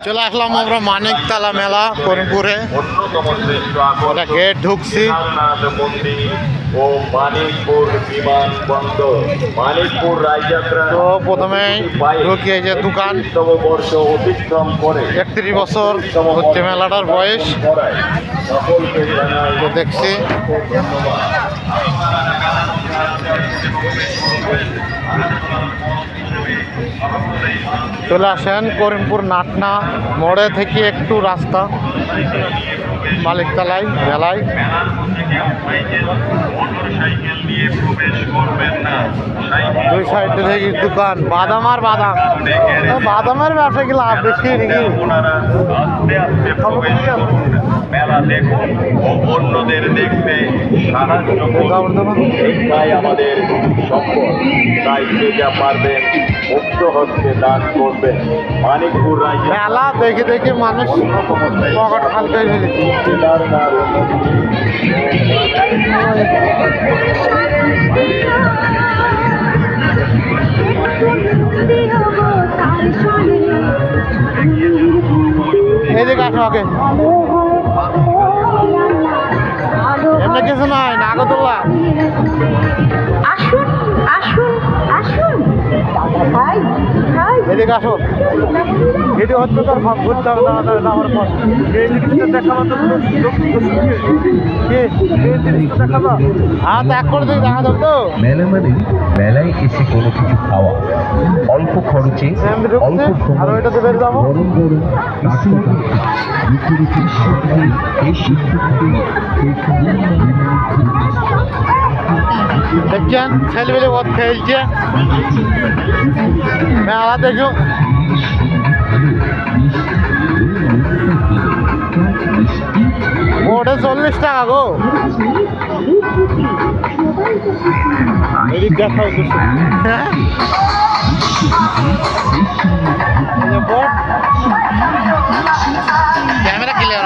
চলে আসলাম আমরা মানিকতলা মেলা, করিমপুরে। ওটা গেট ঢুকছি। ও মানিকপুর বিমানবন্দর মানিকপুর তো প্রথমে ঢুকি এই যে দোকান। তম বর্ষ করে একত্রিশ বছর হচ্ছে মেলাটার বয়স। দেখছি। চলে আসেন করিমপুর নাটনা মোড়ে থেকে একটু রাস্তা মালিকতলায় মেলায় দুই সাইডে থেকে দোকান বাদাম আর বাদাম। বাদামের ব্যবসা কি লাভ? বেশি নাকি? মেলা দেখুন অন্যদের দেখতে সাহায্য এটাই আমাদের সম্পদ তাই যে যা পারবেন মুক্ত হস্তে দান করবেন। মানিকপুর রাজ্যে মেলা দেখে দেখে মানুষ পকেট গেছে। এদিকে আসো আগে এমনি কিছু নয় নাগরদোল্লা আসুন আসুন আসুন। ভাই এদিকে আসো এটি হচ্ছে তোর ঘুরতে হবে দাঁড়া দাঁড়া আমার পর এই জিনিসটা দেখাবো তো দেখাবো হ্যাঁ ত্যাগ করে দিই দেখা যাবে তো? মেলা মানে মেলায় এসে কোনো কিছু খাওয়া। অল্প খরচে অল্প আর ওইটাতে বের যাব। গরম গরম এই দেখছেন ছেলেবেলে কত খেলছে মেলা দেখো ওটা চল্লিশ টাকা গো এদিক দেখাও তো হ্যাঁ এই যে বোর্ড। ক্যামেরা ক্লিয়ার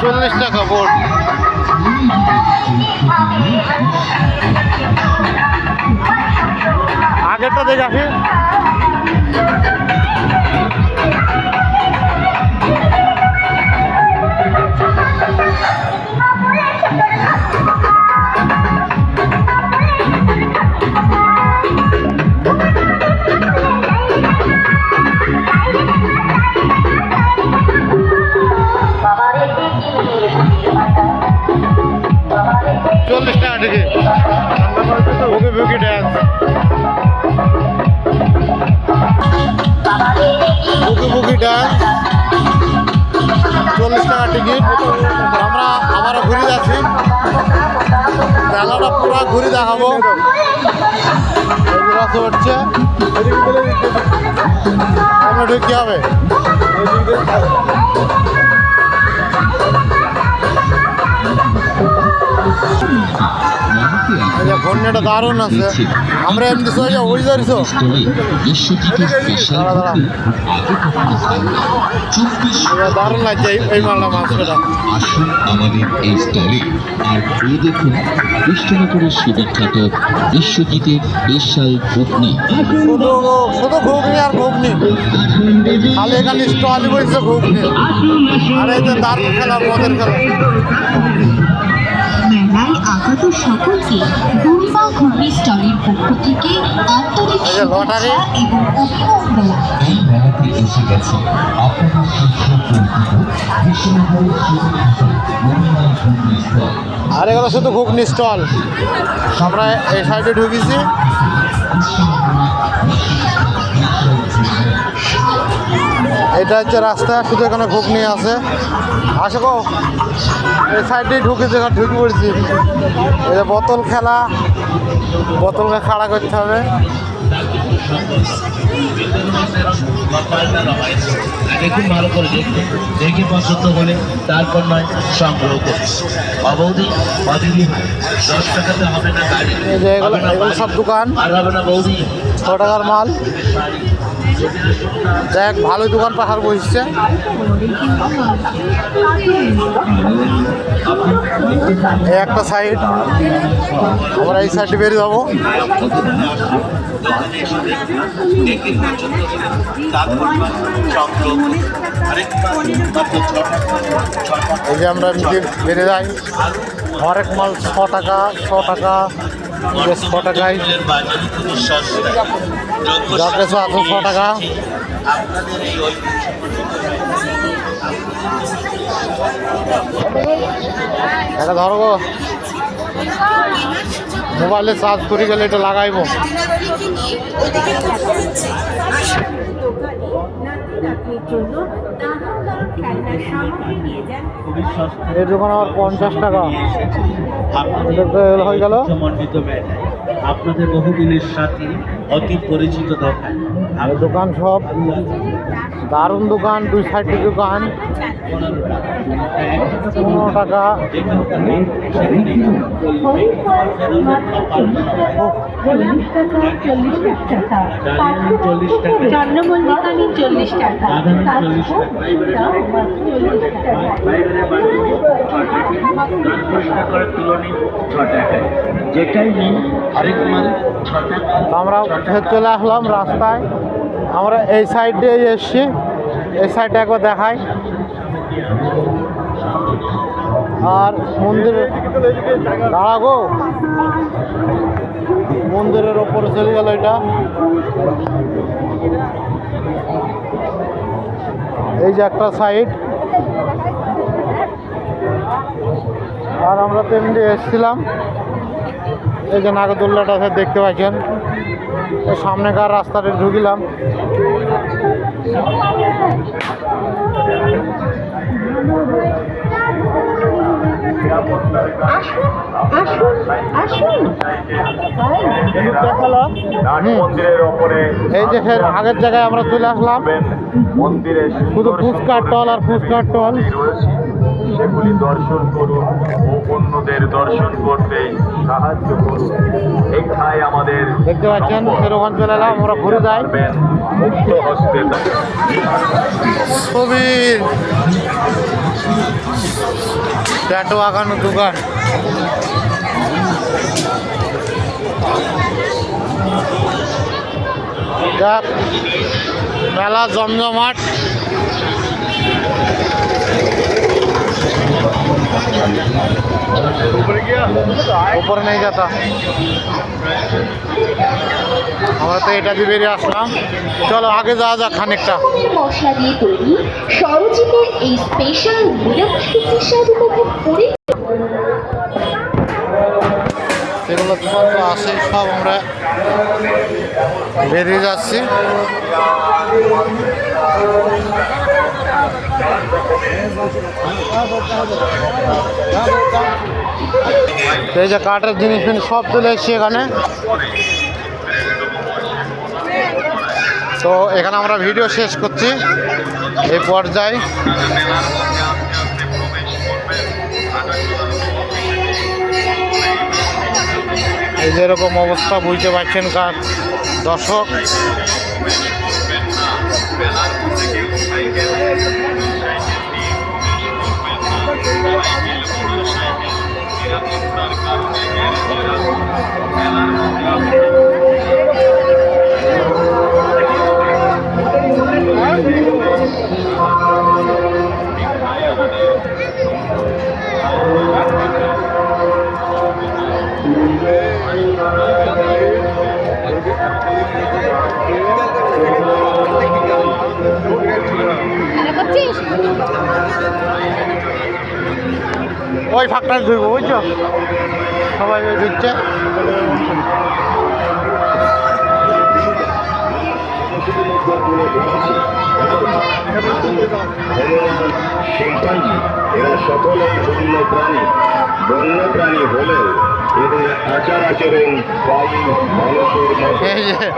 চল্লিশ টাকা বোর্ড আগেরটা দেখে আসি। ড্যান্স চল্লিশ টাকা টিকিট। আমরা আবার ঘুরে যাচ্ছি। মেলাটা পুরো ঘুরে দেখাবো। হচ্ছে আমরা ঢুকি হবে। এই দারুণ আছে। আমরা এমনি ওই জানি চব্বিশ দারুণ লাগছে এই- এই মালটা মাছটা আসুন আমাদের এই স্টলে আর এই দেখুন কৃষ্ণনগরের সুবিখ্যাত বিশ্বজিতের স্পেশাল ঘুগনি শুধু শুধু ঘুগনি আর ঘুগনি। খালি এখানে স্টলই বসছে ঘুগনি। আর এই যে দারুণ খেলা মদের খেলা। আগত সকলকে ঘুগনি স্টলের পক্ষ থেকে আন্তরিক। শুভেচ্ছা এবং অভিনন্দন। এই মেলাতে এসে গেছে আপনাদের আর এগুলো শুধু ঘুগনি স্টল। আমরা এই সাইডে ঢুকেছি। এটা হচ্ছে রাস্তা, শুধু এখানে ঘুগনি আছে। আসো গো, এই সাইডেই ঢুকেছে এখানে ঢুকে পড়েছি। এই বোতল খেলা, বোতলকে খাড়া করতে হবে। দেখুন ভালো করে দেখে পছন্দ হলে তারপর নয় সংগ্রহ দশ টাকাতে হবে না গাড়ি সব দোকান আর হবে না বৌদি ছ টাকার মাল দেখ ভালো দোকান পাহাড় বসছে একটা সাইড আমরা এই সাইডে বেরিয়ে যাব। এই যে আমরা নিজে বেড়ে যাই, হরেক মাল ছ টাকা ছ টাকা ছ টাকায়। আছে ছ টাকা। আপনাদের মোবাইলে চার্জ করে গেলে এটা লাগাইব। আমার পঞ্চাশ টাকা। হয়ে আপনাদের বহুদিনের সাথে, অতি পরিচিত দোকান। দোকান সব দারুণ দোকান দুই সাইডে দোকান। পনেরো টাকা। আমরা চলে আসলাম রাস্তায়। আমরা এই সাইডে এসছি। এই সাইডে একবার দেখাই। আর মন্দির দাঁড়াগো। মন্দিরের ওপরে চলে গেল এটা। এই যে একটা সাইড আর আমরা তেমনি এসেছিলাম। এই যে নাগরদোল্লাটা আছে, দেখতে পাচ্ছেন। সামনেকার রাস্তাটা ঢুকিলাম। এই যে আগের জায়গায় আমরা চলে আসলাম। মন্দিরে শুধু ফুচকার টল আর ফুচকার টল। সেগুলি দর্শন করুন ও অন্যদের দর্শন করতে সাহায্য করুন। এখানে আমাদের দেখতে পাচ্ছেন ওখান চলে এলাম আমরা ঘুরে যাই। মুক্ত হস্তে ছবির ট্যাটু আঁকানো দোকান মেলা জমজমাট উপরে নেই যাতা। আমরা তো এটা দিয়ে বেরিয়ে আসলাম। চলো আগে যাওয়া যাক খানিকটা। মশলা দিয়ে তৈরি সরজিতের এই স্পেশাল সেগুলো তোমার তো আছে সব আমরা বেরিয়ে যাচ্ছি। এই যে কাঠের জিনিস সব চলে এসছি এখানে। তো এখানে আমরা ভিডিও শেষ করছি। এই পর্যায়ে এই যে এরকম অবস্থা, বুঝতে পারছেন কার দর্শক। ওই ফাঁকটা ধুইব বুঝছ? সবাই ঢুকছে শিল্পাঞ্জি এরা মানুষের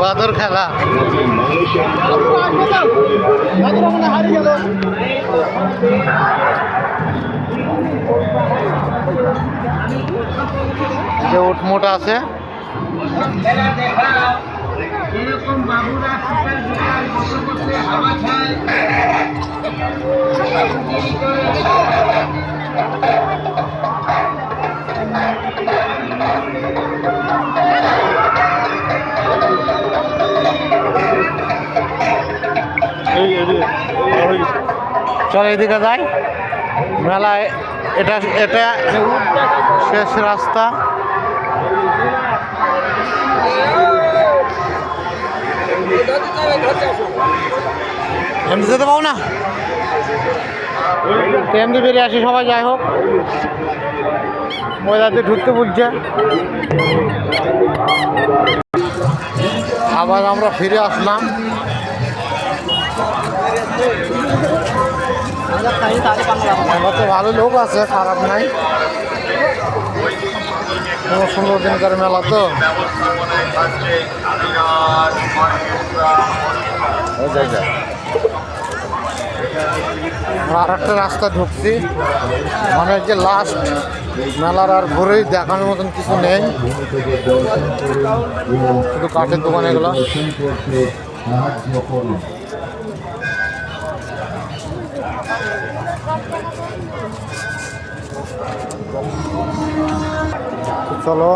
বাদর খেলা। যে উঠমুট আছে চলো এদিকে যাই মেলায় এটা এটা শেষ রাস্তা। এমনি যেতে পাবো না? এমনি বেরিয়ে আসি সবাই, যাই হোক। ময়দাতে ঢুকতে বলছে। আবার আমরা ফিরে আসলাম। তো ভালো লোক আছে, খারাপ নাই। সুন্দর দিনকার মেলা তো। আর একটা রাস্তা ঢুকছি। মানে যে লাস্ট মেলার আর ঘুরেই দেখানোর মতন কিছু নেই। শুধু কাঠের দোকান এগুলো। চলো।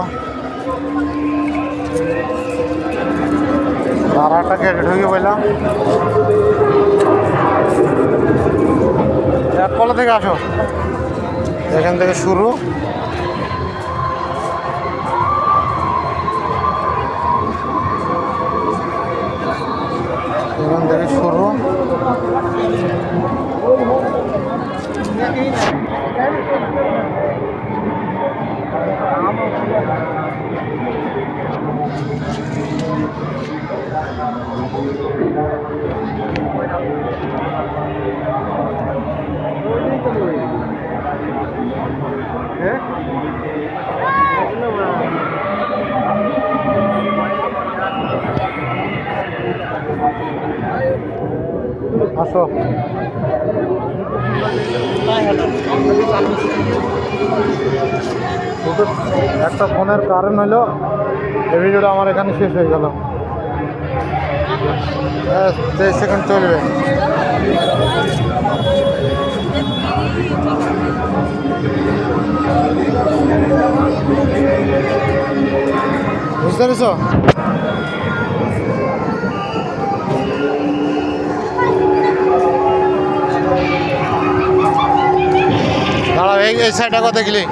তারাটা কেটে ঢুকে এক কলা থেকে আসো। এখান থেকে শুরু। এখান থেকে শুরু। আসো। দুটো একটা ফোনের কারণ হলো, এই ভিডিওটা আমার এখানে শেষ হয়ে গেল। তেইশ সেকেন্ড চলবে। বুঝতে পেরেছ? দাঁড়াও এই সাইডটা কথা দেখলি।